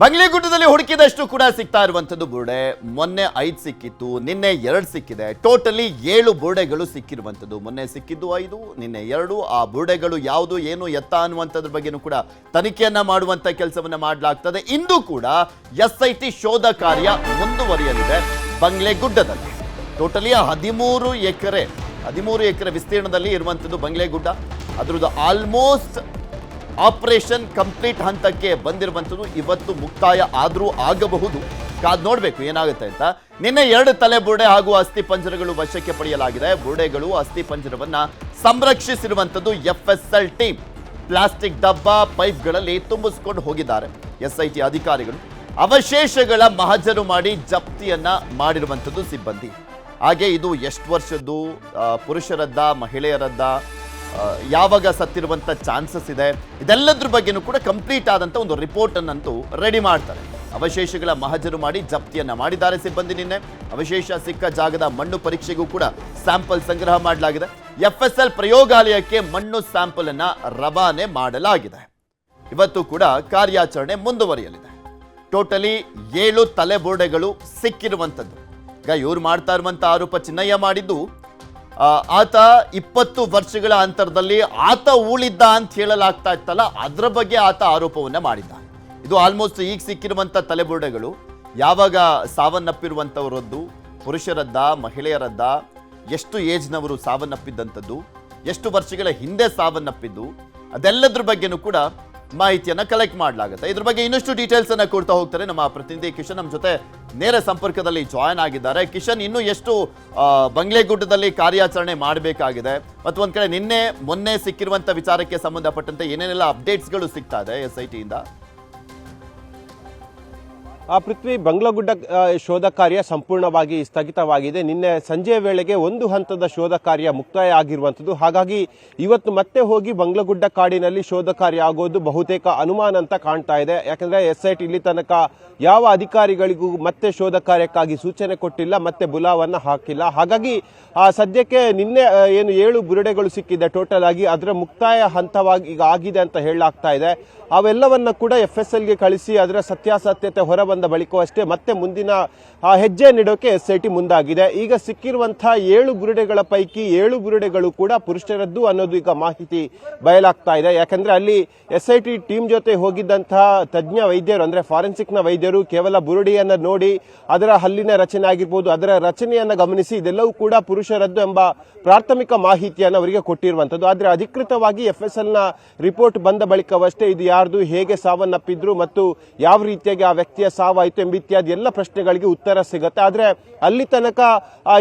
ಬಂಗ್ಲೆಗುಡ್ಡದಲ್ಲಿ ಹುಡುಕಿದಷ್ಟು ಕೂಡ ಸಿಗ್ತಾ ಇರುವಂತದ್ದು ಬುರ್ಡೆ. ಮೊನ್ನೆ ಐದು ಸಿಕ್ಕಿತ್ತು, ನಿನ್ನೆ ಎರಡು ಸಿಕ್ಕಿದೆ. ಟೋಟಲಿ ಏಳು ಬುರ್ಡೆಗಳು ಸಿಕ್ಕಿರುವಂತದ್ದು ಮೊನ್ನೆ ಸಿಕ್ಕಿದ್ದು ಐದು, ನಿನ್ನೆ ಎರಡು. ಆ ಬುರ್ಡೆಗಳು ಯಾವುದು, ಏನು, ಎತ್ತ ಅನ್ನುವಂಥದ್ರ ಬಗ್ಗೆನೂ ಕೂಡ ತನಿಖೆಯನ್ನ ಮಾಡುವಂತ ಕೆಲಸವನ್ನ ಮಾಡಲಾಗ್ತದೆ. ಇಂದು ಕೂಡ ಎಸ್ ಐ ಟಿ ಶೋಧ ಕಾರ್ಯ ಮುಂದುವರಿಯಲಿದೆ ಬಂಗ್ಲೆಗುಡ್ಡದಲ್ಲಿ. ಟೋಟಲಿ ಹದಿಮೂರು ಎಕರೆ ಹದಿಮೂರು ಎಕರೆ ವಿಸ್ತೀರ್ಣದಲ್ಲಿ ಇರುವಂಥದ್ದು ಬಂಗ್ಲೆಗುಡ್ಡ. ಅದರದ್ದು ಆಲ್ಮೋಸ್ಟ್ ಆಪರೇಷನ್ ಕಂಪ್ಲೀಟ್ ಹಂತಕ್ಕೆ ಬಂದಿರುವಂಥದ್ದು ಇವತ್ತು ಮುಕ್ತಾಯ ಆದರೂ ಆಗಬಹುದು. ಕಾದ್ ನೋಡಬೇಕು, ಏನಾಗುತ್ತೆ ಅಂತ. ನಿನ್ನೆ ಎರಡು ತಲೆ ಬುರುಡೆ ಹಾಗೂ ಅಸ್ಥಿ ಪಂಜರಗಳು ವಶಕ್ಕೆ ಪಡೆಯಲಾಗಿದೆ. ಬುರುಡೆಗಳು, ಅಸ್ಥಿ ಪಂಜರವನ್ನ ಸಂರಕ್ಷಿಸಿರುವಂಥದ್ದು F S L team. Plastic ಡಬ್ಬ, ಪೈಪ್ಗಳಲ್ಲಿ ತುಂಬಿಸ್ಕೊಂಡು ಹೋಗಿದ್ದಾರೆ ಎಸ್ ಐ ಟಿ ಅಧಿಕಾರಿಗಳು. ಅವಶೇಷಗಳ ಮಹಜರು ಮಾಡಿ ಜಪ್ತಿಯನ್ನ ಮಾಡಿರುವಂಥದ್ದು ಸಿಬ್ಬಂದಿ. ಹಾಗೆ ಇದು ಎಷ್ಟು ವರ್ಷದ್ದು? ಪುರುಷರದ್ದ, ಮಹಿಳೆಯರದ್ದ? ಯಾವಾಗ ಸತ್ತಿರುವಂಥ ಚಾನ್ಸಸ್ ಇದೆ, ಇದೆಲ್ಲದ್ರ ಬಗ್ಗೆನೂ ಕೂಡ ಕಂಪ್ಲೀಟ್ ಆದಂಥ ಒಂದು ರಿಪೋರ್ಟನ್ನಂತೂ ರೆಡಿ ಮಾಡ್ತಾರೆ. ಅವಶೇಷಗಳ ಮಹಜರು ಮಾಡಿ ಜಪ್ತಿಯನ್ನು ಮಾಡಿದ್ದಾರೆ ಸಿಬ್ಬಂದಿ ನಿನ್ನೆ. ಅವಶೇಷ ಸಿಕ್ಕ ಜಾಗದ ಮಣ್ಣು ಪರೀಕ್ಷೆಗೂ ಕೂಡ ಸ್ಯಾಂಪಲ್ ಸಂಗ್ರಹ ಮಾಡಲಾಗಿದೆ. ಎಫ್ ಎಸ್ ಎಲ್ ಪ್ರಯೋಗಾಲಯಕ್ಕೆ ಮಣ್ಣು ಸ್ಯಾಂಪಲ್ ಅನ್ನ ರವಾನೆ ಮಾಡಲಾಗಿದೆ. ಇವತ್ತು ಕೂಡ ಕಾರ್ಯಾಚರಣೆ ಮುಂದುವರಿಯಲಿದೆ. ಟೋಟಲಿ ಏಳು ತಲೆಬೋರ್ಡೆಗಳು ಸಿಕ್ಕಿರುವಂಥದ್ದು ಈಗ ಇವ್ರು ಮಾಡ್ತಾ ಇರುವಂಥ ಆರೋಪ ಚಿನ್ನಯ್ಯ ಮಾಡಿದ್ದು ಆತ ಇಪ್ಪತ್ತು ವರ್ಷಗಳ ಅಂತರದಲ್ಲಿ ಆತ ಉಳಿದ್ದ ಅಂತ ಹೇಳಲಾಗ್ತಾ ಇತ್ತಲ್ಲ, ಅದರ ಬಗ್ಗೆ ಆತ ಆರೋಪವನ್ನ ಮಾಡಿದ್ದ. ಇದು ಆಲ್ಮೋಸ್ಟ್ ಈಗ ಸಿಕ್ಕಿರುವಂಥ ತಲೆಬುರುಡೆಗಳು. ಯಾವಾಗ ಸಾವನ್ನಪ್ಪಿರುವಂಥವರದ್ದು ಪುರುಷರದ್ದ, ಮಹಿಳೆಯರದ್ದ, ಎಷ್ಟು ಏಜ್ನವರು ಸಾವನ್ನಪ್ಪಿದ್ದಂಥದ್ದು, ಎಷ್ಟು ವರ್ಷಗಳ ಹಿಂದೆ ಸಾವನ್ನಪ್ಪಿದ್ದು, ಅದೆಲ್ಲದ್ರ ಬಗ್ಗೆನೂ ಕೂಡ ಮಾಹಿತಿಯನ್ನ ಕಲೆಕ್ಟ್ ಮಾಡಲಾಗುತ್ತೆ. ಇದ್ರ ಬಗ್ಗೆ ಇನ್ನಷ್ಟು ಡೀಟೇಲ್ಸ್ ಅನ್ನ ಕೊಡ್ತಾ ಹೋಗ್ತಾರೆ ನಮ್ಮ ಪ್ರತಿನಿಧಿ ಕಿಶನ್ ನಮ್ಮ ಜೊತೆ ನೇರ ಸಂಪರ್ಕದಲ್ಲಿ ಜಾಯ್ನ್ ಆಗಿದ್ದಾರೆ. ಕಿಶನ್ ಇನ್ನು ಎಷ್ಟು ಬಂಗ್ಲೆಗುಡ್ಡದಲ್ಲಿ ಕಾರ್ಯಾಚರಣೆ ಮಾಡಬೇಕಾಗಿದೆ. ಮತ್ತು ಒಂದ್ ಕಡೆ ನಿನ್ನೆ ಮೊನ್ನೆ ಸಿಕ್ಕಿರುವಂತ ವಿಚಾರಕ್ಕೆ ಸಂಬಂಧಪಟ್ಟಂತೆ ಏನೇನೆಲ್ಲ ಅಪ್ಡೇಟ್ಸ್ಗಳು ಸಿಗ್ತಾ ಇದೆ ಎಸ್ ಐ ಟಿಯಿಂದ ಪೃಥ್ವಿ ಬಂಗ್ಲಗುಡ್ಡ ಶೋಧ ಕಾರ್ಯ ಸಂಪೂರ್ಣವಾಗಿ ಸ್ಥಗಿತವಾಗಿದೆ. ನಿನ್ನೆ ಸಂಜೆ ವೇಳೆಗೆ ಒಂದು ಹಂತದ ಶೋಧ ಕಾರ್ಯ ಮುಕ್ತಾಯ ಆಗಿರುವಂಥದ್ದು. ಹಾಗಾಗಿ ಇವತ್ತು ಮತ್ತೆ ಹೋಗಿ ಬಂಗ್ಲಗುಡ್ಡ ಕಾಡಿನಲ್ಲಿ ಶೋಧ ಕಾರ್ಯ ಆಗೋದು ಬಹುತೇಕ ಅನುಮಾನ ಅಂತ ಕಾಣ್ತಾ ಇದೆ. ಯಾಕಂದ್ರೆ ಎಸ್ ಐ ಟಿ ಇಲ್ಲಿ ತನಕ ಯಾವ ಅಧಿಕಾರಿಗಳಿಗೂ ಮತ್ತೆ ಶೋಧ ಕಾರ್ಯಕ್ಕಾಗಿ ಸೂಚನೆ ಕೊಟ್ಟಿಲ್ಲ, ಮತ್ತೆ ಬುಲಾವನ್ನು ಹಾಕಿಲ್ಲ. ಹಾಗಾಗಿ, ಆ, ಸದ್ಯಕ್ಕೆ ನಿನ್ನೆ ಏನು ಏಳು ಬುರುಡೆಗಳು ಸಿಕ್ಕಿದೆ ಟೋಟಲ್ ಆಗಿ. ಅದರ ಮುಕ್ತಾಯ ಹಂತವಾಗಿ ಈಗ ಆಗಿದೆ ಅಂತ ಹೇಳಲಾಗ್ತಾ ಇದೆ. ಅವೆಲ್ಲವನ್ನ ಕೂಡ ಎಫ್ ಎಸ್ ಎಲ್ಗೆ ಕಳಿಸಿ, ಅದರ ಸತ್ಯಾಸತ್ಯತೆ ಹೊರಬಂದ ಬಳಿಕವಷ್ಟೇ ಮತ್ತೆ ಮುಂದಿನ ಹೆಜ್ಜೆ ನೀಡೋಕೆ ಎಸ್ ಐ ಮುಂದಾಗಿದೆ. ಈಗ ಸಿಕ್ಕಿರುವಂತಹ ಏಳು ಬುರುಡೆಗಳ ಪೈಕಿ ಏಳು ಬುರುಡೆಗಳು ಕೂಡ ಪುರುಷರದ್ದು ಅನ್ನೋದು ಈಗ ಮಾಹಿತಿ ಬಯಲಾಗ್ತಾ ಇದೆ. ಯಾಕಂದ್ರೆ ಅಲ್ಲಿ ಎಸ್ ಟೀಮ್ ಜೊತೆ ಹೋಗಿದ್ದಂತಹ ತಜ್ಞ ವೈದ್ಯರು, ಅಂದ್ರೆ ಫಾರೆನ್ಸಿಕ್ನ ವೈದ್ಯರು ಕೇವಲ ಬುರುಡಿಯನ್ನ ನೋಡಿ ಅದರ ಹಲ್ಲಿನ ರಚನೆ ಆಗಿರ್ಬೋದು, ಅದರ ರಚನೆಯನ್ನ ಗಮನಿಸಿ ಇದೆಲ್ಲವೂ ಕೂಡ ಪುರುಷರದ್ದು ಎಂಬ ಪ್ರಾಥಮಿಕ ಮಾಹಿತಿಯನ್ನು ಅವರಿಗೆ ಕೊಟ್ಟಿರುವಂತದ್ದು ಆದ್ರೆ ಅಧಿಕೃತವಾಗಿ ಎಫ್ ಎಸ್ ಎಲ್ನ ರಿಪೋರ್ಟ್ ಬಂದ ಬಳಿಕವಷ್ಟೇ ಇದು ಯಾರ್ದು ಹೇಗೆ ಸಾವನ್ನಪ್ಪಿದ್ರು ಮತ್ತು ಯಾವ ರೀತಿಯಾಗಿ ಆ ವ್ಯಕ್ತಿಯ ಸಾವಾಯಿತು ಎಂಬ ಇತ್ಯಾದಿ ಎಲ್ಲ ಪ್ರಶ್ನೆಗಳಿಗೆ ಉತ್ತರ ಸಿಗುತ್ತೆ. ಆದರೆ ಅಲ್ಲಿ ತನಕ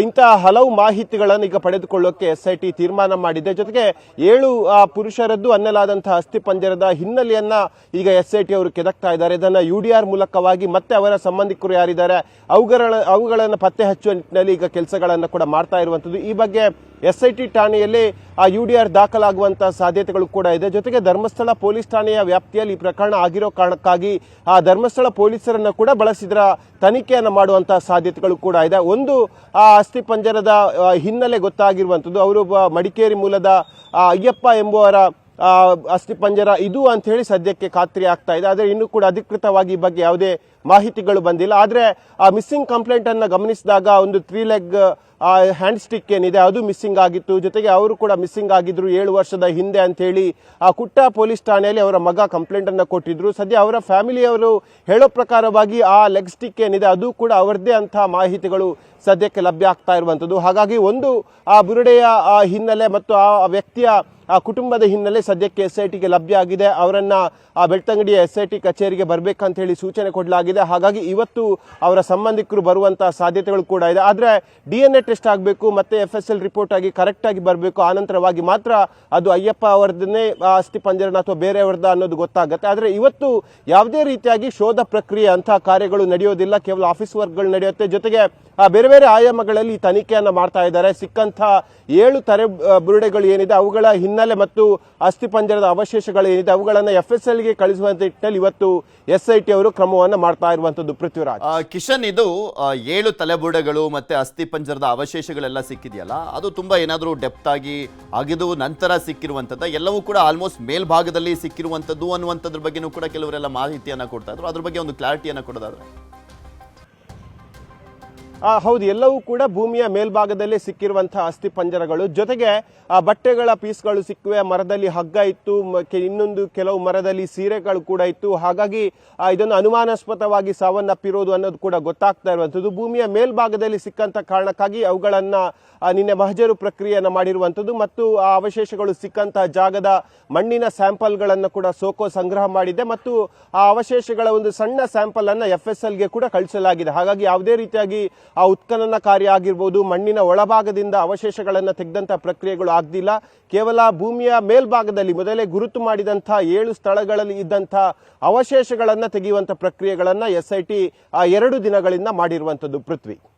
ಇಂತಹ ಹಲವು ಮಾಹಿತಿಗಳನ್ನು ಈಗ ಪಡೆದುಕೊಳ್ಳೋಕೆ ಎಸ್ ಐ ಟಿ ತೀರ್ಮಾನ ಮಾಡಿದೆ. ಜೊತೆಗೆ ಏಳು ಪುರುಷರದ್ದು ಅನ್ನಲಾದಂತಹ ಅಸ್ಥಿಪಂಜರದ ಹಿನ್ನೆಲೆಯನ್ನ ಈಗ ಎಸ್ ಐ ಟಿ ಅವರು ಕೆದಕ್ತಾ ಇದ್ದಾರೆ. ಇದನ್ನ ಯು ಡಿ ಆರ್ ಮೂಲಕವಾಗಿ ಮತ್ತೆ ಅವರ ಸಂಬಂಧಿಕರು ಯಾರಿದ್ದಾರೆ, ಅವುಗಳ, ಅವುಗಳನ್ನು ಪತ್ತೆ ಹಚ್ಚುವ ನಿಟ್ಟಿನಲ್ಲಿ ಈಗ ಕೆಲಸಗಳನ್ನು ಕೂಡ ಮಾಡ್ತಾ ಇರುವಂಥದ್ದು. ಈ ಬಗ್ಗೆ ಎಸ್ ಐ ಟಿ ಠಾಣೆಯಲ್ಲಿ ಆ ಯು ಡಿ ಆರ್ ದಾಖಲಾಗುವಂತಹ ಸಾಧ್ಯತೆಗಳು ಕೂಡ ಇದೆ. ಜೊತೆಗೆ ಧರ್ಮಸ್ಥಳ ಪೊಲೀಸ್ ಠಾಣೆಯ ವ್ಯಾಪ್ತಿಯಲ್ಲಿ ಈ ಪ್ರಕರಣ ಆಗಿರೋ ಕಾರಣಕ್ಕಾಗಿ ಆ ಧರ್ಮಸ್ಥಳ ಪೊಲೀಸರನ್ನು ಕೂಡ ಬಳಸಿದ್ರ ತನಿಖೆಯನ್ನು ಮಾಡುವಂತಹ ಸಾಧ್ಯತೆಗಳು ಕೂಡ ಇದೆ. ಒಂದು ಆ ಅಸ್ಥಿ ಪಂಜರದ ಹಿನ್ನೆಲೆ ಗೊತ್ತಾಗಿರುವಂಥದ್ದು ಅವರು ಮಡಿಕೇರಿ ಮೂಲದ ಅಯ್ಯಪ್ಪ ಎಂಬುವರ ಆ, ಅಸ್ಥಿ ಪಂಜರ ಇದು ಅಂತ ಹೇಳಿ ಸದ್ಯಕ್ಕೆ ಖಾತ್ರಿ ಆಗ್ತಾ ಇದೆ. ಆದರೆ ಇನ್ನೂ ಕೂಡ ಅಧಿಕೃತವಾಗಿ ಈ ಬಗ್ಗೆ ಯಾವುದೇ ಮಾಹಿತಿಗಳು ಬಂದಿಲ್ಲ. ಆದರೆ ಆ ಮಿಸ್ಸಿಂಗ್ ಕಂಪ್ಲೇಂಟ್ ಅನ್ನು ಗಮನಿಸಿದಾಗ ಒಂದು ತ್ರೀ ಲೆಗ್ ಹ್ಯಾಂಡ್ ಸ್ಟಿಕ್ ಏನಿದೆ ಅದು ಮಿಸ್ಸಿಂಗ್ ಆಗಿತ್ತು. ಜೊತೆಗೆ ಅವರು ಕೂಡ ಮಿಸ್ಸಿಂಗ್ ಆಗಿದ್ರು ಏಳು ವರ್ಷದ ಹಿಂದೆ ಅಂತ ಹೇಳಿ ಆ ಕುಟ್ಟ ಪೊಲೀಸ್ ಠಾಣೆಯಲ್ಲಿ ಅವರ ಮಗ ಕಂಪ್ಲೇಂಟ್ ಅನ್ನು ಕೊಟ್ಟಿದ್ರು. ಸದ್ಯ ಅವರ ಫ್ಯಾಮಿಲಿಯವರು ಹೇಳೋ ಪ್ರಕಾರವಾಗಿ ಆ ಲೆಗ್ ಸ್ಟಿಕ್ ಏನಿದೆ ಅದು ಕೂಡ ಅವರದ್ದೇ ಅಂತ ಮಾಹಿತಿಗಳು ಸದ್ಯಕ್ಕೆ ಲಭ್ಯ ಆಗ್ತಾ ಇರುವಂತದ್ದು. ಹಾಗಾಗಿ ಒಂದು ಆ ಬುರುಡೆಯ ಹಿನ್ನೆಲೆ ಮತ್ತು ಆ ವ್ಯಕ್ತಿಯ ಆ ಕುಟುಂಬದ ಹಿನ್ನೆಲೆ ಸದ್ಯಕ್ಕೆ ಎಸ್ ಐ ಟಿಗೆ ಲಭ್ಯ ಆಗಿದೆ. ಅವರನ್ನ ಆ ಬೆಳ್ತಂಗಡಿಯ ಎಸ್ ಐ ಟಿ ಕಚೇರಿಗೆ ಬರಬೇಕಂತ ಹೇಳಿ ಸೂಚನೆ ಕೊಡಲಾಗಿದೆ. ಹಾಗಾಗಿ ಇವತ್ತು ಅವರ ಸಂಬಂಧಿಕರು ಬರುವಂತಹ ಸಾಧ್ಯತೆಗಳು ಕೂಡ ಇದೆ. ಆದ್ರೆ ಡಿ ಎನ್ ಎ ಟೆಸ್ಟ್ ಆಗಬೇಕು, ಮತ್ತೆ ಎಫ್ ಎಸ್ ಎಲ್ ರಿಪೋರ್ಟ್ ಆಗಿ ಕರೆಕ್ಟ್ ಆಗಿ ಬರಬೇಕು ಆನಂತರವಾಗಿ ಮಾತ್ರ ಅದು ಅಯ್ಯಪ್ಪ ಅವರದನ್ನೇ ಅಸ್ಥಿ ಪಂಜರನ ಅಥವಾ ಬೇರೆಯವರದ ಅನ್ನೋದು ಗೊತ್ತಾಗುತ್ತೆ. ಆದ್ರೆ ಇವತ್ತು ಯಾವುದೇ ರೀತಿಯಾಗಿ ಶೋಧ ಪ್ರಕ್ರಿಯೆ ಅಂತಹ ಕಾರ್ಯಗಳು ನಡೆಯೋದಿಲ್ಲ. ಕೇವಲ ಆಫೀಸ್ ವರ್ಕ್ಗಳು ನಡೆಯುತ್ತೆ. ಜೊತೆಗೆ ಬೇರೆ ಬೇರೆ ಆಯಾಮಗಳಲ್ಲಿ ತನಿಖೆಯನ್ನು ಮಾಡ್ತಾ ಇದ್ದಾರೆ. ಸಿಕ್ಕಂತ ಏಳು ತರೆ ಬುರುಡೆಗಳು ಏನಿದೆ, ಅವುಗಳ ಹಿನ್ನೆಲೆ ಹಿನ್ನೆಲೆ ಮತ್ತು ಅಸ್ಥಿಪಂಜರದ ಅವಶೇಷಗಳು ಏನಿದೆ, ಅವುಗಳನ್ನು ಎಫ್ ಎಸ್ ಎಲ್ಗೆ ಕಳಿಸುವಂತ ನಿಟ್ಟಿನಲ್ಲಿ ಇವತ್ತು ಎಸ್ ಐ ಟಿ ಅವರು ಕ್ರಮವನ್ನು ಮಾಡ್ತಾ ಇರುವಂತದ್ದು ಪೃಥ್ವಿರಾಜ್. ಕಿಶನ್, ಇದು ಏಳು ತಲೆಬುಡಗಳು ಮತ್ತೆ ಅಸ್ಥಿಪಂಜರದ ಅವಶೇಷಗಳೆಲ್ಲ ಸಿಕ್ಕಿದೆಯಲ್ಲ, ಅದು ತುಂಬಾ ಏನಾದರೂ ಡೆಪ್ತ್ ಆಗಿ ಅಗಿದು ನಂತರ ಸಿಕ್ಕಿರುವಂತದ್ದು, ಎಲ್ಲವೂ ಕೂಡ ಆಲ್ಮೋಸ್ಟ್ ಮೇಲ್ಭಾಗದಲ್ಲಿ ಸಿಕ್ಕಿರುವಂಥದ್ದು ಅನ್ನುವಂಥದ್ರ ಬಗ್ಗೆನೂ ಕೂಡ ಕೆಲವರೆಲ್ಲ ಮಾಹಿತಿಯನ್ನು ಕೊಡ್ತಾ ಇದ್ರು. ಅದ್ರ ಬಗ್ಗೆ ಒಂದು ಕ್ಲಾರಿಟಿಯನ್ನು ಕೊಡೋದಾದ್ರೆ. ಹೌದು, ಎಲ್ಲವೂ ಕೂಡ ಭೂಮಿಯ ಮೇಲ್ಭಾಗದಲ್ಲಿ ಸಿಕ್ಕಿರುವಂತಹ ಅಸ್ಥಿ ಪಂಜರಗಳು. ಜೊತೆಗೆ ಬಟ್ಟೆಗಳ ಪೀಸ್ಗಳು ಸಿಕ್ಕಿವೆ, ಮರದಲ್ಲಿ ಹಗ್ಗ ಇತ್ತು ಇನ್ನೊಂದು ಕೆಲವು ಮರದಲ್ಲಿ ಸೀರೆಗಳು ಕೂಡ ಇತ್ತು. ಹಾಗಾಗಿ ಇದನ್ನು ಅನುಮಾನಾಸ್ಪದವಾಗಿ ಸಾವನ್ನಪ್ಪಿರೋದು ಅನ್ನೋದು ಕೂಡ ಗೊತ್ತಾಗ್ತಾ ಇರುವಂಥದ್ದು. ಭೂಮಿಯ ಮೇಲ್ಭಾಗದಲ್ಲಿ ಸಿಕ್ಕಂತ ಕಾರಣಕ್ಕಾಗಿ ಅವುಗಳನ್ನು ನಿನ್ನೆ ಮಹಜರು ಪ್ರಕ್ರಿಯೆಯನ್ನು ಮಾಡಿರುವಂಥದ್ದು ಮತ್ತು ಆ ಅವಶೇಷಗಳು ಸಿಕ್ಕಂತಹ ಜಾಗದ ಮಣ್ಣಿನ ಸ್ಯಾಂಪಲ್ಗಳನ್ನು ಕೂಡ ಸೋಕೋ ಸಂಗ್ರಹ ಮಾಡಿದೆ ಮತ್ತು ಆ ಅವಶೇಷಗಳ ಒಂದು ಸಣ್ಣ ಸ್ಯಾಂಪಲ್ ಅನ್ನ ಎಫ್ ಎಸ್ ಎಲ್ಗೆ ಕೂಡ ಕಳಿಸಲಾಗಿದೆ. ಹಾಗಾಗಿ, ಯಾವುದೇ ರೀತಿಯಾಗಿ ಆ ಉತ್ಖನನ ಕಾರ್ಯ ಆಗಿರ್ಬೋದು ಮಣ್ಣಿನ ಒಳಭಾಗದಿಂದ ಅವಶೇಷಗಳನ್ನು ತೆಗೆದಂಥ ಪ್ರಕ್ರಿಯೆಗಳು ಆಗದಿಲ್ಲ. ಕೇವಲ ಭೂಮಿಯ ಮೇಲ್ಭಾಗದಲ್ಲಿ ಮೊದಲೇ ಗುರುತು ಮಾಡಿದಂಥ ಏಳು ಸ್ಥಳಗಳಲ್ಲಿ ಇದ್ದಂಥ ಅವಶೇಷಗಳನ್ನು ತೆಗೆಯುವಂಥ ಪ್ರಕ್ರಿಯೆಗಳನ್ನು ಎಸ್ ಐ ಟಿ ಎರಡು ದಿನಗಳಿಂದ ಮಾಡಿರುವಂಥದ್ದು ಪೃಥ್ವಿ.